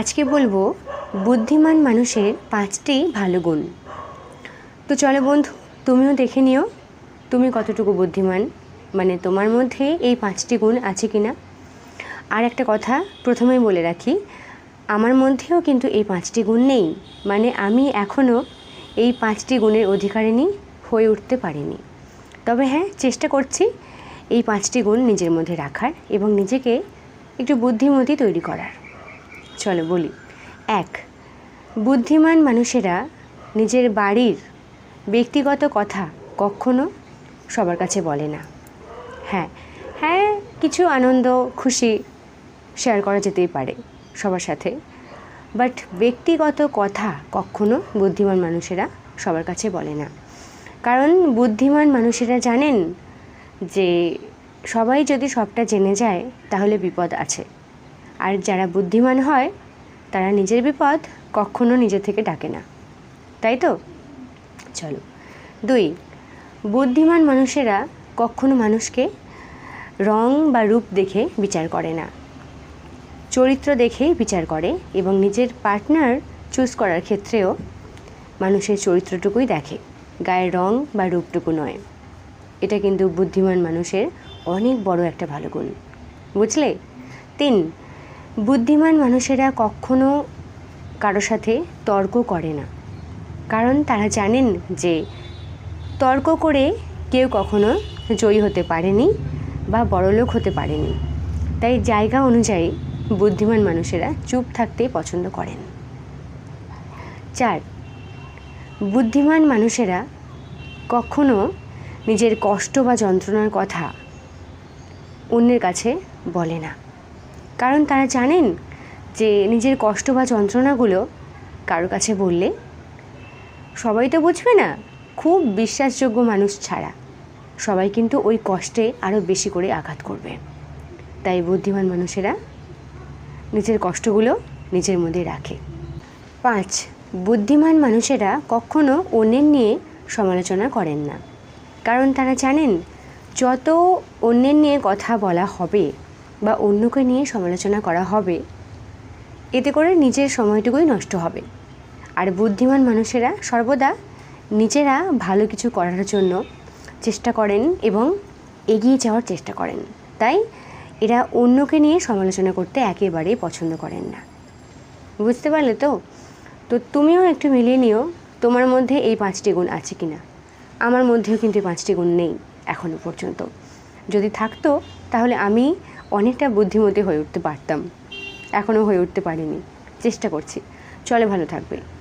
আজকে বলব, বুদ্ধিমান মানুষের পাঁচটি ভালো গুণ। তো চলো বন্ধু, তুমিও দেখে নিও, তুমি কতটুকু বুদ্ধিমান? মানে তোমার মধ্যে এই পাঁচটি গুণ আছে কি না আর একটা কথা প্রথমেই বলে রাখি, আমার মধ্যেও কিন্তু এই পাঁচটি গুণ নেই। মানে আমি এখনও এই পাঁচটি গুণের অধিকারিণী হয়ে উঠতে পারিনি। তবে হ্যাঁ চেষ্টা করছি এই পাঁচটি গুণ নিজের মধ্যে রাখার এবং নিজেকে একটু বুদ্ধিমতী তৈরি করার। চলো, বলি। এক, বুদ্ধিমান মানুষেরা নিজের বাড়ির ব্যক্তিগত কথা কখনো সবার কাছে বলে না। হ্যাঁ হ্যাঁ কিছু আনন্দ, খুশি শেয়ার করা যেতেই পারে সবার সাথে। বাট ব্যক্তিগত কথা কখনো বুদ্ধিমান মানুষেরা সবার কাছে বলে না। কারণ বুদ্ধিমান মানুষেরা জানেন যে সবাই যদি সবটা জেনে যায়, তাহলে বিপদ আছে। আর যারা বুদ্ধিমান হয়, তারা নিজের বিপদ কখনো নিজে থেকে ডাকে না। তাই তো? চলো। দুই, বুদ্ধিমান মানুষেরা কখনো মানুষকে রং বা রূপ দেখে বিচার করে না। চরিত্র দেখেই বিচার করে এবং নিজের পার্টনার চুজ করার ক্ষেত্রেও মানুষের চরিত্রটুকুই দেখে, গায়ের রং বা রূপটুকু নয়। এটা কিন্তু বুদ্ধিমান মানুষের অনেক বড় একটা ভালো গুণ। বুঝলে? তিন বুদ্ধিমান মানুষেরা কখনো কারও সাথে তর্ক করে না। কারণ তারা জানেন যে তর্ক করে কেউ কখনো জয়ী হতে পারেনি বা বড়লোক হতে পারেনি। তাই জায়গা অনুযায়ী বুদ্ধিমান মানুষেরা চুপ থাকতেই পছন্দ করেন। চার, বুদ্ধিমান মানুষেরা কখনো নিজের কষ্ট বা যন্ত্রণার কথা অন্যের কাছে বলে না। কারণ তারা জানেন যে নিজের কষ্ট বা যন্ত্রণাগুলো কারোর কাছে বললে সবাই তো বুঝবে না, খুব বিশ্বাসযোগ্য মানুষ ছাড়া। সবাই কিন্তু ওই কষ্টে আরও বেশি করে আঘাত করবে। তাই বুদ্ধিমান মানুষেরা নিজের কষ্টগুলো নিজের মধ্যে রাখে। পাঁচ, বুদ্ধিমান মানুষেরা কখনো অন্যের নিয়ে সমালোচনা করেন না। কারণ তারা জানেন, যত অন্যের নিয়ে কথা বলা হবে বা অন্যকে নিয়ে সমালোচনা করা হবে। এতে করে নিজের সময়টুকুই নষ্ট হবে। আর বুদ্ধিমান মানুষেরা সর্বদা নিজেরা ভালো কিছু করার জন্য চেষ্টা করেন এবং এগিয়ে যাওয়ার চেষ্টা করেন। তাই এরা অন্যকে নিয়ে সমালোচনা করতে একেবারেই পছন্দ করেন না। বুঝতে পারলে তো? তো তুমিও একটু মিলিয়ে নিও, তোমার মধ্যে এই পাঁচটি গুণ আছে কি না আমার মধ্যেও কিন্তু এই পাঁচটি গুণ নেই এখনও পর্যন্ত। যদি থাকতো, তাহলে আমি অনেকটা বুদ্ধিমতী হয়ে উঠতে পারতাম। এখনও হয়ে উঠতে পারিনি। চেষ্টা করছি। চলে ভালো থাকবে।